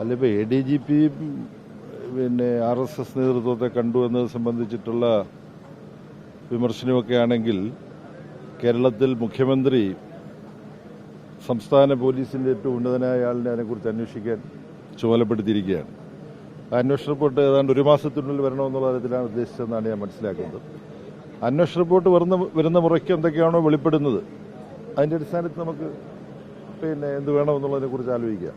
അല്ല A D G P പിന്നെ R S S നേതൃത്വത്തെ കണ്ടു എന്നത് സംബന്ധിച്ചിട്ടുള്ള വിമർശനമൊക്കെ ആണെങ്കിൽ കേരളത്തിൽ മുഖ്യമന്ത്രി സംസ്ഥാന പോലീസിന്റെ ഏറ്റവും ഉന്നതനായ ആളിനെ അതിനെക്കുറിച്ച് അന്വേഷിക്കാൻ ചുമതലപ്പെടുത്തിയിരിക്കുകയാണ് അന്വേഷണ റിപ്പോർട്ട് ഏതാണ്ട് ഒരു മാസത്തിനുള്ളിൽ വരണമെന്നുള്ള തരത്തിലാണ് ഉദ്ദേശിച്ചതെന്നാണ് ഞാൻ മനസ്സിലാക്കുന്നത്. അന്വേഷണ റിപ്പോർട്ട് വരുന്ന വരുന്ന മുറയ്ക്ക് എന്തൊക്കെയാണോ വെളിപ്പെടുന്നത് അതിന്റെ അടിസ്ഥാനത്തിൽ നമുക്ക് പിന്നെ എന്ത് വേണമെന്നുള്ളതിനെ കുറിച്ച് ആലോചിക്കാം.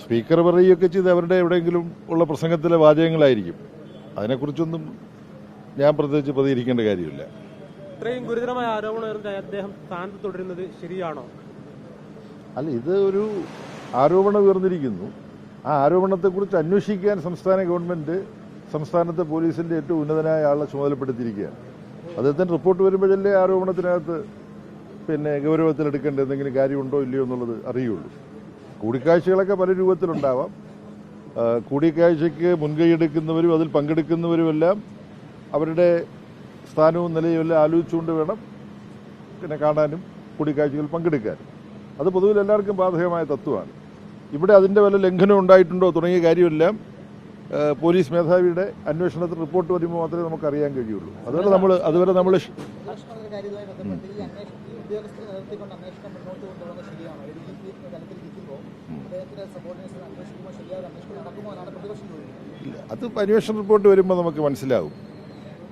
സ്പീക്കർ പറയുകയൊക്കെ ചെയ്ത് അവരുടെ എവിടെയെങ്കിലും ഉള്ള പ്രസംഗത്തിലെ വാചകങ്ങളായിരിക്കും. അതിനെക്കുറിച്ചൊന്നും ഞാൻ പ്രത്യേകിച്ച് പ്രതികരിക്കേണ്ട കാര്യമില്ല. ഇത്രയും ഗുരുതരമായ ആരോപണം അദ്ദേഹം സ്ഥാനത്ത് തുടരുന്നത് ശരിയാണോ? അല്ല ഇത് ഒരു ആരോപണം ഉയർന്നിരിക്കുന്നു. ആ ആരോപണത്തെക്കുറിച്ച് അന്വേഷിക്കാൻ സംസ്ഥാന ഗവൺമെന്റ് സംസ്ഥാനത്തെ പോലീസിന്റെ ഏറ്റവും ഉന്നതനായ ആളെ ചുമതലപ്പെടുത്തിയിരിക്കുകയാണ്. അദ്ദേഹത്തിന് റിപ്പോർട്ട് വരുമ്പോഴല്ലേ ആരോപണത്തിനകത്ത് പിന്നെ ഗൗരവത്തിലെടുക്കേണ്ട എന്തെങ്കിലും കാര്യമുണ്ടോ ഇല്ലയോ എന്നുള്ളത് അറിയുള്ളൂ. കൂടിക്കാഴ്ചകളൊക്കെ പല രൂപത്തിലുണ്ടാവാം. കൂടിക്കാഴ്ചയ്ക്ക് മുൻകൈയെടുക്കുന്നവരും അതിൽ പങ്കെടുക്കുന്നവരുമെല്ലാം അവരുടെ സ്ഥാനവും നിലയും എല്ലാം ആലോചിച്ചുകൊണ്ട് വേണം പിന്നെ കാണാനും കൂടിക്കാഴ്ചകൾ പങ്കെടുക്കാനും. അത് പൊതുവിൽ എല്ലാവർക്കും ബാധകമായ തത്വമാണ്. ഇവിടെ അതിന്റെ വല്ല ലംഘനം ഉണ്ടായിട്ടുണ്ടോ തുടങ്ങിയ കാര്യമെല്ലാം പോലീസ് മേധാവിയുടെ അന്വേഷണത്തിൽ റിപ്പോർട്ട് വരുമ്പോൾ മാത്രമേ നമുക്ക് അറിയാൻ കഴിയുള്ളൂ. അതുവരെ നമ്മൾ അതുവരെ നമ്മൾ അത് അന്വേഷണ റിപ്പോർട്ട് വരുമ്പോൾ നമുക്ക് മനസ്സിലാവും.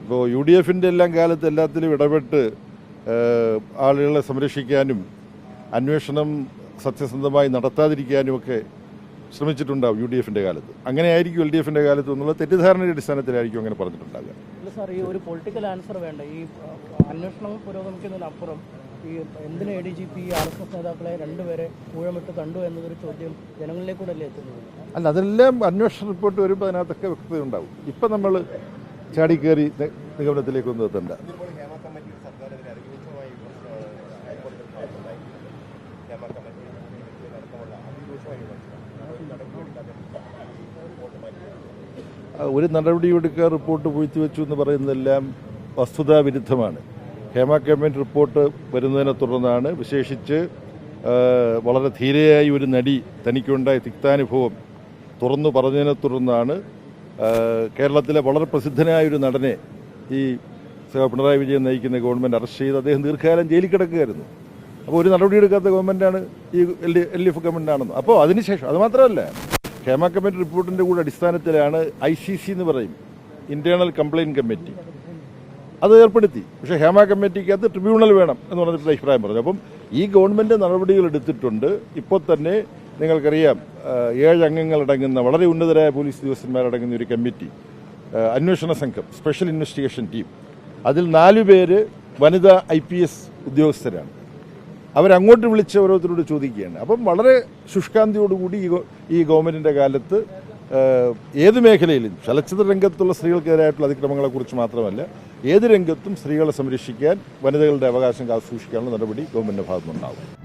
ഇപ്പോൾ യു ഡി എഫിന്റെ എല്ലാം കാലത്ത് എല്ലാത്തിലും ഇടപെട്ട് ആളുകളെ സംരക്ഷിക്കാനും അന്വേഷണം സത്യസന്ധമായി നടത്താതിരിക്കാനും ഒക്കെ ശ്രമിച്ചിട്ടുണ്ടാവും യു ഡി എഫിന്റെ കാലത്ത്. അങ്ങനെയായിരിക്കും എൽ ഡി എഫിന്റെ കാലത്ത് എന്നുള്ള തെറ്റിദ്ധാരണയുടെ അടിസ്ഥാനത്തിലായിരിക്കും അങ്ങനെ പറഞ്ഞിട്ടുണ്ടാവുക. സാർ ഈ ഒരു പൊളിറ്റിക്കൽ ആൻസർ വേണ്ട. ഈ ആ, അന്വേഷണം പുരോഗമിക്കുന്നതിനപ്പുറം ഈ എന്തിന് A D G P R S S നേതാക്കളെ രണ്ടുപേരെ ഊഴമിട്ട് കണ്ടു എന്നതൊരു ചോദ്യം എത്തുന്നത്? അല്ല അതെല്ലാം അന്വേഷണ റിപ്പോർട്ട് വരുമ്പോൾ അതിനകത്തൊക്കെ വ്യക്തത ഉണ്ടാവും. ഇപ്പം നമ്മൾ ചാടിക്കയറി നി- നിഗമനത്തിലേക്കൊന്നും എത്തണ്ട. ഇപ്പോൾ നടപടിയെടുക്കാൻ റിപ്പോർട്ട് ഒരു പൂഴ്ത്തിവെച്ചു എന്ന് പറയുന്നതെല്ലാം വസ്തുതാവിരുദ്ധമാണ്. ഹേമ കമ്മിറ്റി റിപ്പോർട്ട് വരുന്നതിനെ തുടർന്നാണ് വിശേഷിച്ച് വളരെ ധീരയായ ഒരു നടി തനിക്കുണ്ടായ തിക്താനുഭവം തുറന്നു പറഞ്ഞതിനെ തുടർന്നാണ് കേരളത്തിലെ വളരെ പ്രസിദ്ധനായ ഒരു നടനെ ഈ പിണറായി വിജയൻ നയിക്കുന്ന ഗവൺമെന്റ് അറസ്റ്റ് ചെയ്ത് അദ്ദേഹം ദീർഘകാലം ജയിലിൽ കിടക്കുകയായിരുന്നു. അപ്പോൾ ഒരു നടപടിയെടുക്കാത്ത ഗവൺമെന്റാണ് ഈ L D L D F ഗവൺമെന്റാണെന്ന് അപ്പോൾ അതിനുശേഷം അത് മാത്രമല്ല ക്ഷേമ കമ്മിറ്റി റിപ്പോർട്ടിന്റെ കൂടെ അടിസ്ഥാനത്തിലാണ് ഐ സി സി എന്ന് പറയും ഇന്റേണൽ കംപ്ലയിന്റ് കമ്മിറ്റി അത് ഏർപ്പെടുത്തി. പക്ഷേ ഹേമ കമ്മിറ്റിക്ക് അത് ട്രിബ്യൂണൽ വേണം എന്ന് പറഞ്ഞിട്ട് അഭിപ്രായം പറഞ്ഞു. അപ്പം ഈ ഗവൺമെന്റ് നടപടികൾ എടുത്തിട്ടുണ്ട്. ഇപ്പോൾ തന്നെ നിങ്ങൾക്കറിയാം ഏഴ് അംഗങ്ങളടങ്ങുന്ന വളരെ ഉന്നതരായ പോലീസ് ഉദ്യോഗസ്ഥന്മാരടങ്ങുന്ന ഒരു കമ്മിറ്റി അന്വേഷണ സംഘം സ്പെഷ്യൽ ഇൻവെസ്റ്റിഗേഷൻ ടീം. അതിൽ നാലു പേര് വനിതാ ഐ ഉദ്യോഗസ്ഥരാണ്. അവരങ്ങോട്ട് വിളിച്ച് ഓരോരുത്തരോട് ചോദിക്കുകയാണ്. അപ്പം വളരെ ശുഷ്കാന്തിയോടുകൂടി ഈ ഈ ഗവൺമെന്റിന്റെ കാലത്ത് ഏത് മേഖലയിലും ചലച്ചിത്ര രംഗത്തുള്ള സ്ത്രീകൾക്കെതിരായിട്ടുള്ള അതിക്രമങ്ങളെക്കുറിച്ച് മാത്രമല്ല ഏത് രംഗത്തും സ്ത്രീകളെ സംരക്ഷിക്കാൻ വനിതകളുടെ അവകാശം കാത്തു സൂക്ഷിക്കാനുള്ള നടപടി ഗവൺമെന്റിന്റെ ഭാഗത്തുനിന്നുണ്ടാവും.